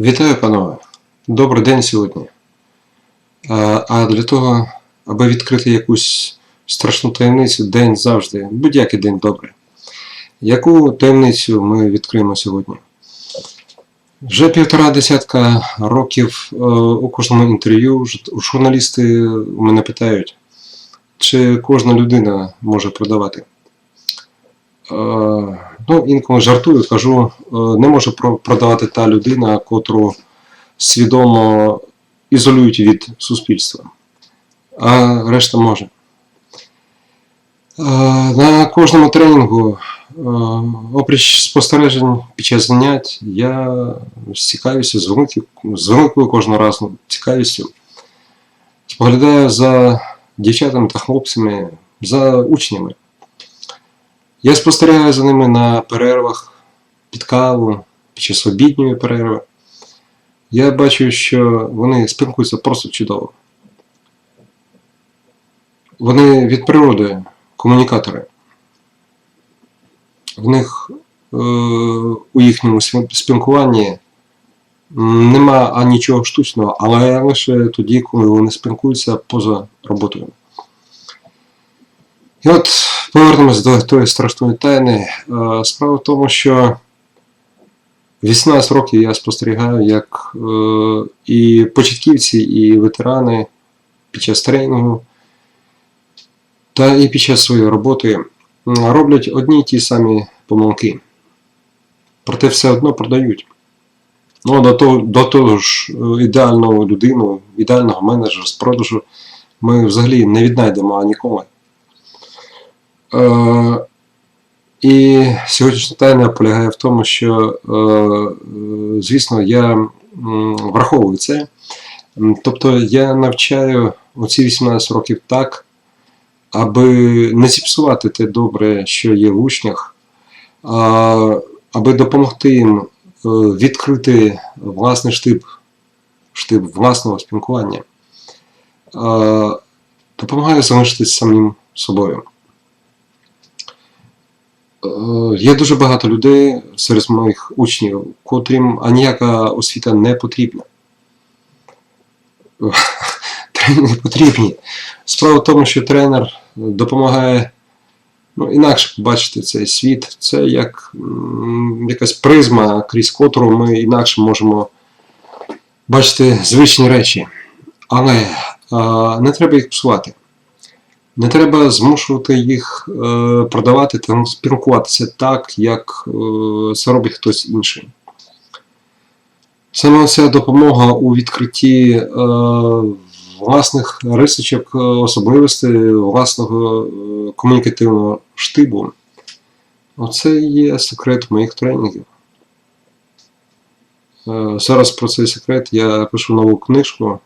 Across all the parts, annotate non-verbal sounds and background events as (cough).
Вітаю, панове! Добрий день сьогодні. А для того, аби відкрити якусь страшну таємницю, день завжди, будь-який день добрий. Яку таємницю ми відкриємо сьогодні? Вже півтора десятка років е, у кожному інтерв'ю журналісти мене питають, чи кожна людина може продавати. Е, ну, інколи жартую, кажу, е, не може продавати та людина, котру свідомо ізолюють від суспільства, а решта може. Е, На кожному тренінгу, опріч спостережень під час занять, я з цікавістю, з великою кожного разу цікавістю споглядаю за дівчатами та хлопцями, за учнями. Я спостерігаю за ними на перервах під каву, під час обідньої перерви. Я бачу, що вони спілкуються просто чудово. Вони від природи комунікатори. В них е, у їхньому спілкуванні нема нічого штучного, але лише тоді, коли вони спілкуються поза роботою. І от повернемось до тої страшної тайни. Е, Справа в тому, що 18 років я спостерігаю, як е, і початківці, і ветерани під час тренінгу та і під час своєї роботи роблять одні й ті самі помилки. Проте все одно продають. Ну, до того, до того ж, е, ідеальну людину, ідеального менеджера з продажу ми взагалі не віднайдемо ніколи. Е, і сьогоднішня тайна полягає в тому, що, е, звісно, я враховую це. Тобто я навчаю оці 18 років так, аби не зіпсувати те добре, що є в учнях, аби допомогти їм е, відкрити власний штиб, штиб власного спілкування. Допомагаю залишитись самим собою. Е, Є дуже багато людей серед моїх учнів, котрим аніяка освіта не потрібна. (laughs) Тренери потрібні. Справа в тому, що тренер допомагає ну, інакше побачити цей світ. Це як якась призма, крізь котру ми інакше можемо бачити звичні речі. Але а, не треба їх псувати. Не треба змушувати їх е, продавати та спілкуватися так, як е, це робить хтось інший. Саме ця допомога у відкритті е, власних рисочок, особливостей власного комунікативного штибу. Оце є секрет моїх тренінгів. Зараз про цей секрет я пишу нову книжку.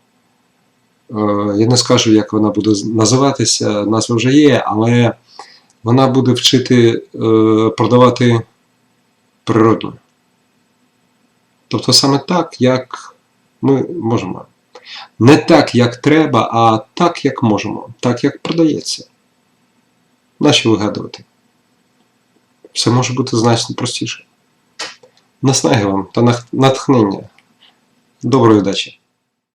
Е, Я не скажу, як вона буде називатися, назва вже є, але вона буде вчити е, продавати природно. Тобто саме так, як ми можемо. Не так, як треба, а так, як можемо, так, як продається. Нащо вигадувати? Все може бути значно простіше. Наснаги вам та натхнення. Доброї удачі!